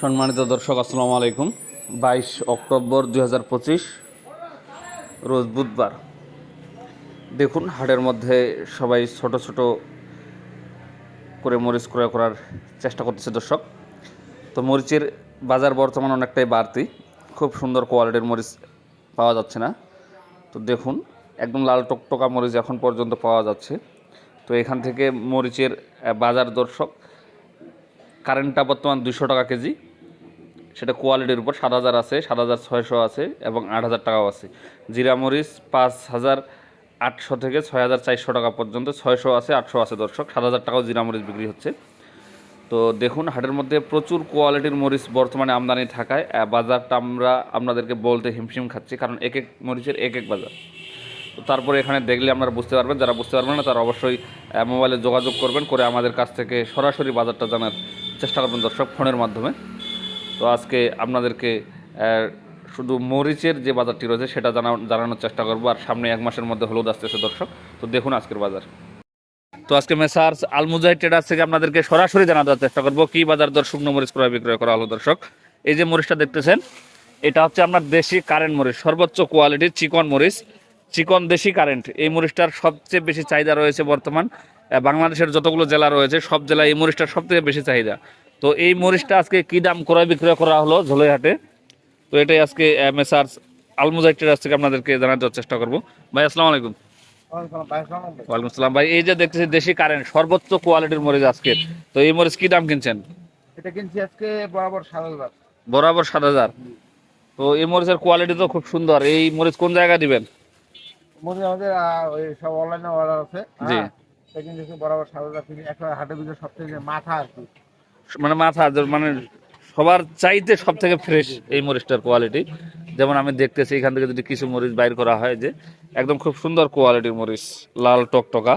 সম্মানিত দর্শক, আসসালামু আলাইকুম। বাইশ অক্টোবর দুই হাজার পঁচিশ, রোজ বুধবার। দেখুন, হাটের মধ্যে সবাই ছোট ছোট করে মরিচ ক্রয় করার চেষ্টা করতেছে দর্শক। তো মরিচের বাজার বর্তমান অনেকটাই বাড়তি। খুব সুন্দর কোয়ালিটির মরিচ পাওয়া যাচ্ছে না। তো দেখুন, একদম লাল টকটকা মরিচ এখন পর্যন্ত পাওয়া যাচ্ছে। তো এখান থেকে মরিচের বাজার দর্শক কারেন্টটা বর্তমান দুশো টাকা কেজি। সেটা কোয়ালিটির উপর সাত হাজার আছে, সাত হাজার ছয়শো আছে এবং আট হাজার টাকাও আছে। জিরা মরিচ পাঁচ হাজার আটশো থেকে ছয় হাজার চারশো টাকা পর্যন্ত, ছয়শো আছে, আটশো আছে দর্শক, সাত হাজার টাকাও জিরা মরিচ বিক্রি হচ্ছে। তো দেখুন, হাটের মধ্যে প্রচুর কোয়ালিটির মরিচ বর্তমানে আমদানি থাকায় বাজারটা আমরা, আপনাদেরকে বলতে হিমশিম খাচ্ছি, কারণ এক এক মরিচের এক এক বাজার। তারপরে এখানে দেখলে আপনারা বুঝতে পারবেন, যারা বুঝতে পারবেন না, তারা অবশ্যই মোবাইলে যোগাযোগ করবেন করে আমাদের কাছ থেকে সরাসরি বাজারটা জানার চেষ্টা করবেন দর্শক ফোনের মাধ্যমে। তো আজকে আপনাদেরকে শুধু মরিচের যে বাজারটি রয়েছে সেটা জানা, জানানোর চেষ্টা করব, আর সামনে এক মাসের মধ্যে হলুদ আসতেছে দর্শক। তো দেখুন আজকের বাজার। তো আজকে মেসার্স আলমুজাহিদ ট্রেডার্স থেকে আপনাদেরকে সরাসরি জানা দেওয়ার চেষ্টা করব, কি বাজার দর শুকনো মরিচ ক্রয় বিক্রয় করা হলো দর্শক। এই যে মরিচটা দেখতেছেন, এটা হচ্ছে আপনার দেশি কারেন্ট মরিচ, সর্বোচ্চ কোয়ালিটির চিকন মরিচ। চিকন দেশি কারেন্ট এই মরিচটার সবচেয়ে বেশি চাহিদা রয়েছে বর্তমান। বাংলাদেশের যতগুলো জেলা রয়েছে সব জেলায় এই মরিচটার সব থেকে বেশি চাহিদা। তো এই মরিচটা আজকে কি দাম ক্রয় বিক্রয় করা হলো ঝোলইহাটে তো এটাই আজকে মেসার্স আলমুজাহিদ ট্রেডার্স থেকে আপনাদেরকে জানার চেষ্টা করব। ভাই আসসালামু আলাইকুম। ওয়ালাইকুম আসসালাম। ভাই এই যে দেখতেছি দেশি কারেন্ট সর্বোচ্চ কোয়ালিটির মরিচ আজকে। তো এই মরিচ কি দাম কিনছেন? এটা কিনছি আজকে বরাবর সাত হাজার। বরাবর সাত হাজার। তো এই মরিচের কোয়ালিটি তো খুব সুন্দর। এই মরিচ কোন জায়গায় দিবেন? হয় আমাদের ওই সব অনলাইনে অর্ডার আছে। জি। হ্যাঁ, এটা বরাবর সাত হাজার কিনি একটা হাটের ভিতরে সবথেকে মাথা আর কি। মানে মাথা মানে সবার চাইতে সব থেকে ফ্রেশ এই মরিচটার কোয়ালিটি যেমন আমি দেখতেছি এখান থেকে যদি কিছু মরিচ বাইর করা হয় যে একদম খুব সুন্দর কোয়ালিটির মরিচ লাল টকটকা।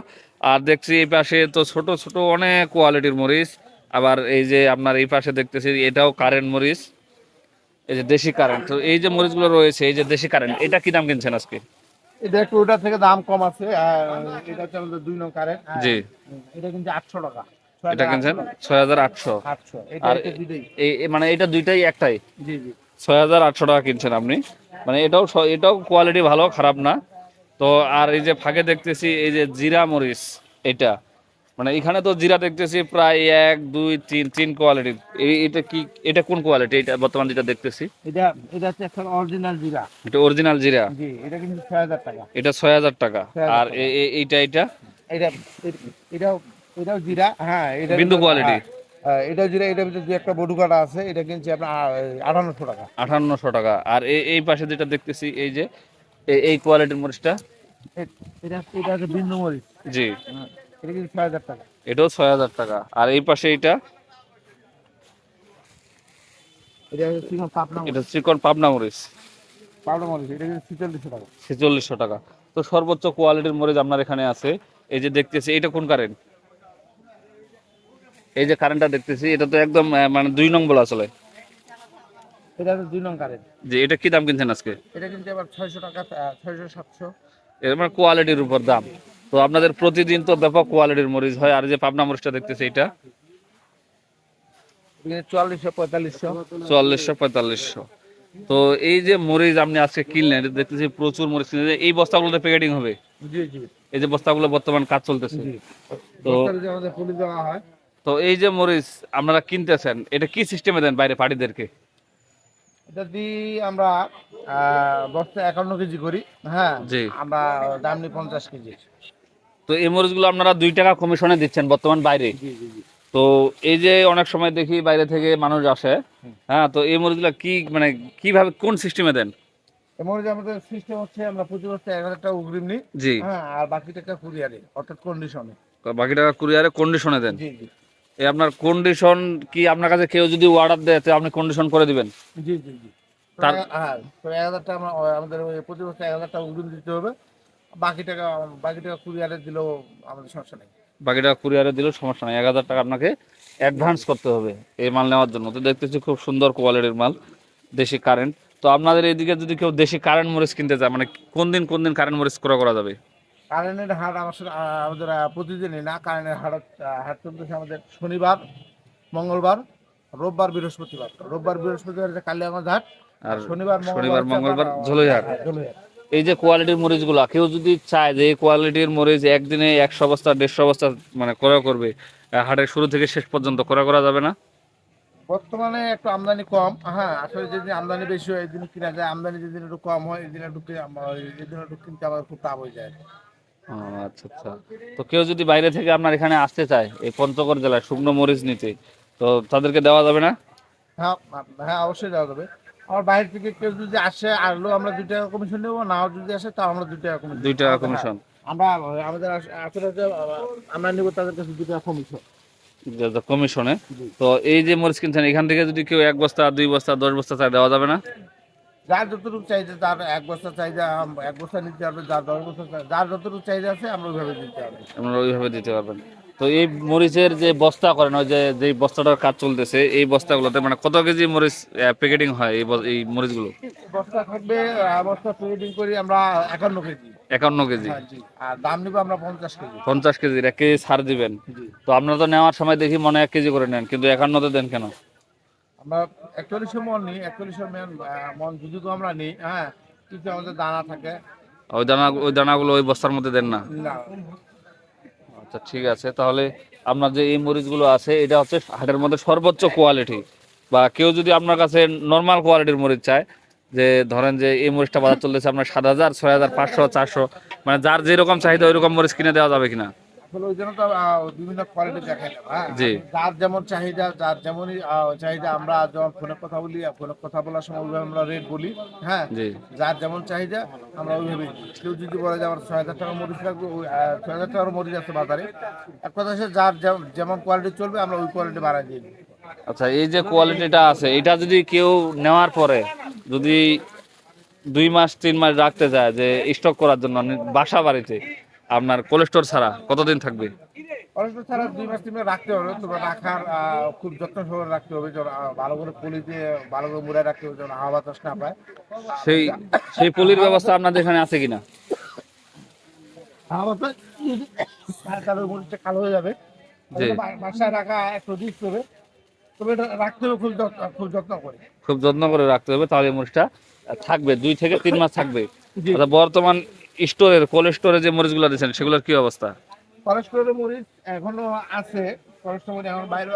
আর দেখছি এই পাশে তো ছোট ছোট অনেক কোয়ালিটির মরিচ। আবার এই যে আপনার এই পাশে দেখতেছি এটাও কারেন্ট মরিচ। এই যে দেশি কারেন্ট তো এই যে মরিচগুলো রয়েছে এই যে দেশি কারেন্ট এটা কি দাম কিনছেন আজকে? এটা একটু ওটা থেকে দাম কম আছে এটা হচ্ছে আমাদের দুই নং কারেন্ট। জি। এটা কিন্তু আটশো টাকা। এটা কিনছেন? ছয় হাজার আটশো। আর মানে এটা দুইটাই একটাই? জি জি। ছয় হাজার আটশো টাকা কিনছেন আপনি? মানে এটাও এটাও কোয়ালিটি ভালো খারাপ না। তো আর এই যে ফাঁকে দেখতেছি এই যে জিরা মরিচ এটা। মানে এখানে তো জিরা দেখতেছি প্রায় এক দুই তিন তিন কোয়ালিটির এই এটা কি এটা কোন কোয়ালিটি এটা বর্তমান যেটা দেখতেছি। এটা এটা হচ্ছে একটা অরিজিনাল জিরা। এটা অরিজিনাল জিরা। জি এটা কিন্তু ছয় হাজার টাকা। এটা ছয় হাজার টাকা। আর এইটা এটা এটা এটাও এটাও জিরা। হ্যাঁ এটা বিন্দু কোয়ালিটি এটা জিরা এটার ভিতরে যে একটা বডু কাটা আছে এটা কিনছি আপনার আঠান্নশো টাকা। আঠান্নশো টাকা। আর এই এই পাশে যেটা দেখতেছি এই যে এই কোয়ালিটির মরিচটা? এটা এটা বিন্দু মরিচ। জি। হ্যাঁ, এটা কিন্তু টাকা। এটাও আর এই পাশে এটা চিকন পাবনা এটা চিকন পাবনা মরিচ। পাবনা মরিচ এটা কিন্তু ছিচল্লিশশো টাকা। ছেচল্লিশশো টাকা। তো সর্বোচ্চ কোয়ালিটির মরিচ আপনার এখানে আছে। এই যে দেখতেছি এটা কোন কারেন্ট এই যে কারেন্টটা দেখতেছি এটা তো একদম মানে দুই নং বলা চলে। এটা দুই নং কারেন্ট যে এটা কি দাম কিনছেন আজকে? এটা কিন্তু আবার টাকা এর মানে কোয়ালিটির উপর দাম। তো আপনাদের প্রতিদিন তো ব্যাপক কোয়ালিটির মরিচ হয় আর যে পাবনা মরিচটা দেখতেছি এটা চুয়াল্লিশশো পঁয়তাল্লিশশো। চুয়াল্লিশশো পঁয়তাল্লিশশো। তো এই যে মরিচ আপনি আজকে কিনলেন দেখতেছি প্রচুর মরিচ কিনলেন। এই বস্তাগুলোতে প্যাকেটিং হবে? জি জি। এই যে বস্তাগুলো বর্তমান কাজ চলতেছে। তো বস্তাতে যে আমাদের পুলি দেওয়া তো এই যে মরিচ আপনারা কিনতেছেন এটা কি সিস্টেমে দেন বাইরে পার্টিদেরকে এটা দিয়ে আমরা বস্তা একান্ন কেজি করি হ্যাঁ। আমরা পঞ্চাশ কেজি। তো এই মরিচগুলো আপনারা দুই টাকা কমিশনে দিচ্ছেন বর্তমান বাইরে। তো এই যে অনেক সময় দেখি বাইরে থেকে মানুষ আসে হ্যাঁ তো এই মরিচগুলো কি মানে কীভাবে কোন সিস্টেমে দেন? আমাদের সিস্টেম হচ্ছে আমরা প্রতি বছর এক হাজার টাকা অগ্রিম নিই জি। হ্যাঁ আর বাকি টাকা কুরিয়ারে অর্থাৎ কন্ডিশনে তো বাকি টাকা কুরিয়ারে কন্ডিশনে দেন? জি জি। এই আপনার কন্ডিশন কি আপনার কাছে কেউ যদি অর্ডার দেয় তো আপনি কন্ডিশন করে দিবেন? জি জি জি। তার- হ্যাঁ এক হাজার টাকা আমাদের প্রতি বছর এক হাজার টাকা অগ্রিম দিতে হবে। বাকি টাকা বাকি টাকা কুরিয়ারে দিলেও আমাদের সমস্যা নেই। বাকি টাকা কুরিয়ারে দিলেও সমস্যা নেই। এক হাজার টাকা আপনাকে অ্যাডভান্স করতে হবে এই মাল নেওয়ার জন্য। তো দেখতেছি খুব সুন্দর কোয়ালিটির মাল দেশি কারেন্ট তো আপনাদের এইদিকে যদি কেউ দেশি কারেন্ট মরিচ কিনতে চায় মানে কোন দিন কোন দিন কারেন্ট মরিচ ক্রয় করা যাবে? কারেন্টের হাট আমাদের প্রতিদিনই না কারেন্টের হাট হাট চলতেছে আমাদের শনিবার মঙ্গলবার রোববার বৃহস্পতিবার। রোববার বৃহস্পতিবার কালিয়াগঞ্জ হাট আর শনিবার শনিবার মঙ্গলবার আপনার, ঝোলইহাট হ্যাঁ। এই যে কোয়ালিটির মরিচগুলো কেউ যদি চায় যে এই কোয়ালিটির মরিচ একদিনে একশো বস্তা দেড়শো বস্তা মানে ক্রয় করবে হাটের শুরু থেকে শেষ পর্যন্ত ক্রয় করা যাবে না? বর্তমানে একটু আমদানি কম হ্যাঁ আসলে যেদিন আমদানি বেশি হয় এদিন কিনা যায় আমদানি যেদিন একটু কম হয় এদিন একটু এদিন একটু কিনতে আমার খুব তাপ হয়ে যায়। আচ্ছা আচ্ছা। তো কেউ যদি বাইরে থেকে আপনার এখানে আসতে চায় এই পঞ্চগড় জেলায় শুকনো মরিচ নিতে তো তাদেরকে দেওয়া যাবে না? হ্যাঁ হ্যাঁ অবশ্যই দেওয়া যাবে। আমার বাইরে থেকে কেউ যদি আসে আসলেও আমরা দুই টাকা কমিশন নেব নাও যদি আসে তাও আমরা দুই টাকা কমিশন দুই টাকা কমিশন আমরা আমাদের আসলে যে আমরা নেব তাদের কাছে দুই টাকা কমিশন কমিশনে তো এই যে মরিচ কিনছেন এখান থেকে যদি কেউ এক বস্তা দুই বস্তা দশ বস্তা চায় দেওয়া যাবে না? যার যতটুকু চাহিদা তার এক বস্তা চাহিদা এক বস্তা নিতে হবে যার দশ বস্তা চাই- যার যতটুকু চাহিদা আছে আমরা ওইভাবে দিতে হবে আপনারা ওইভাবে দিতে পারবেন। তো এই মরিচের যে বস্তা করেন ওই যে যে বস্তাটার কাজ চলতেছে এই বস্তাগুলোতে মানে কত কেজি মরিচ প্যাকেটিং হয় এই এই মরিচগুলো? বস্তা থাকবে বস্তা প্লেটিং করি আমরা একান্ন কেজি। একান্ন কেজি? হ্যাঁ, আর দাম নিবো আমরা পঞ্চাশ কেজি। পঞ্চাশ কেজির এক কেজি ছাড় দিবেন? তো আপনারা তো নেওয়ার সময় দেখি মনে এক কেজি করে নেন কিন্তু একান্নতে দেন কেন? আমরা একচল্লিশশো মন নিই একচল্লিশশো যদি তো আমরা নিই হ্যাঁ কিছু আমাদের দানা থাকে। ওই দানা ওই দানাগুলো ওই বস্তার মধ্যে দেন না। আচ্ছা ঠিক আছে। তাহলে আপনার যে এই মরিচগুলো আছে, এটা হচ্ছে হাটের মধ্যে সর্বোচ্চ কোয়ালিটি বা কেউ যদি আপনার কাছে নর্মাল কোয়ালিটির মরিচ চায়, যে ধরেন যে এই মরিচটা বাজার চলতেছে আপনার সাত হাজার, ছয় হাজার, পাঁচশো, চারশো মানে যার যেরকম চাহিদা ওইরকম মরিচ কিনে দেওয়া যাবে কিনা? আসলে ওই জন্য তো বিভিন্ন কোয়ালিটি হ্যাঁ? জি। যার যেমন চাহিদা যার যেমনই চাহিদা আমরা যখন ফোনে কথা বলি ফোনে কথা বলার সময় ওইভাবে আমরা রেট বলি হ্যাঁ? যার যেমন চাহিদা আমরা ওইভাবে কেউ যদি বলে যে আমার ছয় হাজার টাকা মরিচ লাগবে ওই ছয় হাজার টাকার মরিচ আছে বাজারে। এক কথা যার যেমন কোয়ালিটি চলবে আমরা ওই কোয়ালিটি বাড়াই দিই। আচ্ছা এই যে কোয়ালিটিটা আছে এটা যদি কেউ নেওয়ার পরে যদি দুই মাস তিন মাস রাখতে যায় যে স্টক করার জন্য বাসা বাড়িতে আপনার কোলেস্টোর ছাড়া কতদিন থাকবে? অনেক ছাড়া দুই মাস তিন রাখতে হবে রাখার খুব যত্ন সহকারে রাখতে হবে যেন ভালো করে পলি দিয়ে ভালো করে মুড়ে রাখতে হবে যেন হাওয়া বাতাস না পায়। সেই সেই পলির ব্যবস্থা আপনাদের এখানে আছে কিনা? হাওয়া বাতাস তাহলে মরিচটা কালো হয়ে যাবে। বাসায় রাখা একটু রিস্ক হবে তবে এটা রাখতে হবে খুব যত্ন খুব যত্ন করে। খুব যত্ন করে রাখতে হবে তাহলে এই থাকবে দুই থেকে তিন মাস থাকবে। আচ্ছা বর্তমান স্টোরের কোল্ড স্টোরে যে মরিচগুলো দিচ্ছেন সেগুলোর কি অবস্থা? ফরেস্টের মরিচ এখনও আছে ফরেস্টের মরিচ এখন বাইরে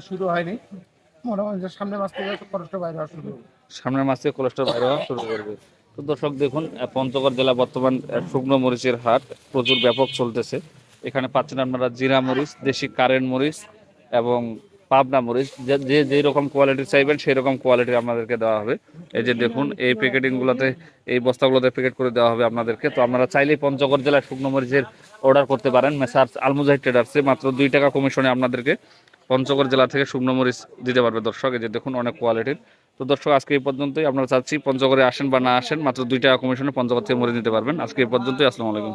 শুরু- হয়নি। মনে হয় যে সামনের মাস থেকে ফরেস্টের বাইরে শুরু হবে। সামনের মাস থেকে কোলেস্টোর বাইরে শুরু করবে। তো দর্শক দেখুন পঞ্চগড় জেলা বর্তমান শুকনো মরিচের হাট প্রচুর ব্যাপক চলতেছে। এখানে পাচ্ছেন আপনারা জিরা মরিচ দেশি কারেন্ট মরিচ এবং পাবনা মরিচ, যে যে রকম কোয়ালিটি চাইবেন সেই রকম কোয়ালিটি আপনাদেরকে দেওয়া হবে। এই যে দেখুন, এই প্যাকেটিং গুলোতে, এই বস্তাগুলোতে প্যাকেট করে দেওয়া হবে আপনাদেরকে। তো আপনারা চাইলেই পঞ্চগড় জেলায় শুকনো মরিচের অর্ডার করতে পারেন। মেসার্স আলমুজাহিদ ট্রেডার্সে মাত্র দুই টাকা কমিশনে আপনাদেরকে পঞ্চগড় জেলা থেকে শুকনো মরিচ দিতে পারবে দর্শক। এই যে দেখুন, অনেক কোয়ালিটির তো দর্শক, আজকে এই পর্যন্তই। আপনারা চাচ্ছি পঞ্চগড়ে আসেন বা না আসেন, মাত্র দুই টাকা কমিশনে পঞ্চগড় থেকে মরিচ নিতে পারবেন। আজকে এই পর্যন্তই। আসসালামু আলাইকুম।